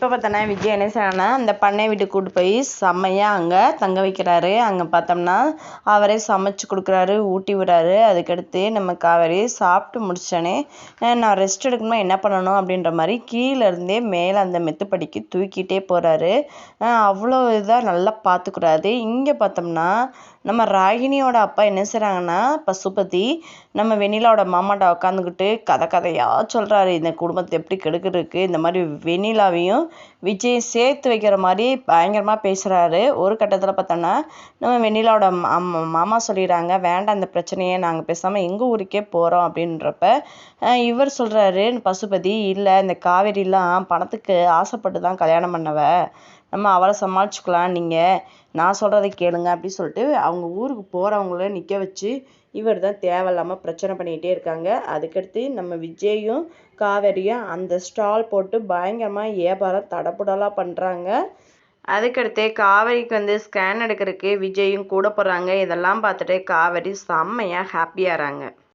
இப்போ பார்த்தோன்னா விஜய் என்ன செய்யறாங்கன்னா அந்த பண்ணை வீட்டுக்கு கூட்டு போய் செம்மையாக அங்கே தங்க வைக்கிறாரு. அங்கே பார்த்தோம்னா அவரே சமைச்சு கொடுக்குறாரு ஊட்டி விடுறாரு. அதுக்கடுத்து நம்ம காவேரி சாப்பிட்டு முடிச்சோடனே நான் ரெஸ்ட் எடுக்கணும்னா என்ன பண்ணணும்? அப்படின்ற மாதிரி கீழே இருந்தே மேலே அந்த மெத்துப்படிக்கு தூக்கிட்டே போகிறாரு அவ்வளோ இதாக நல்லா பார்த்துக்கிறாரு இங்கே பார்த்தோம்னா நம்ம ராகினியோட அப்பா என்ன செய்கிறாங்கன்னா பசுபதி நம்ம வெண்ணிலாவோட மாமாட்ட உட்காந்துக்கிட்டு கதை கதையாக சொல்கிறாரு இந்த குடும்பத்தை எப்படி கெடுக்கிறதுக்கு? இந்த மாதிரி வெண்ணிலாவையும் விஜய் சேர்த்து வைக்கிற மாதிரி பயங்கரமாக பேசுகிறாரு ஒரு கட்டத்தில் பார்த்தோன்னா நம்ம வெண்ணிலாவோட மாமா சொல்லிடுறாங்க வேண்டாம் அந்த பிரச்சனையை நாங்கள் பேசாமல் எங்கள் ஊருக்கே போகிறோம் அப்படின்றப்ப இவர் சொல்கிறாரு பசுபதி இல்லை இந்த காவேரிலாம் பணத்துக்கு ஆசைப்பட்டு தான் கல்யாணம் பண்ணவ. நம்ம அவளை சமாளிச்சுக்கலாம் நீங்கள் நான் சொல்கிறத கேளுங்க அப்படி சொல்லிட்டு அவங்க ஊருக்கு போகிறவங்கள நிற்க வச்சு இவர் தான் தேவையில்லாமல் பிரச்சனை பண்ணிக்கிட்டே இருக்காங்க. அதுக்கடுத்து நம்ம விஜயும் காவேரியும் அந்த ஸ்டால் போட்டு பயங்கரமாக வியாபாரம் தடப்புடலாக பண்ணுறாங்க அதுக்கடுத்து காவேரிக்கு வந்து ஸ்கேன் எடுக்கிறதுக்கு விஜயும் கூட போகிறாங்க இதெல்லாம் பார்த்துட்டு காவேரி செம்மையாக ஹாப்பியாகிறாங்க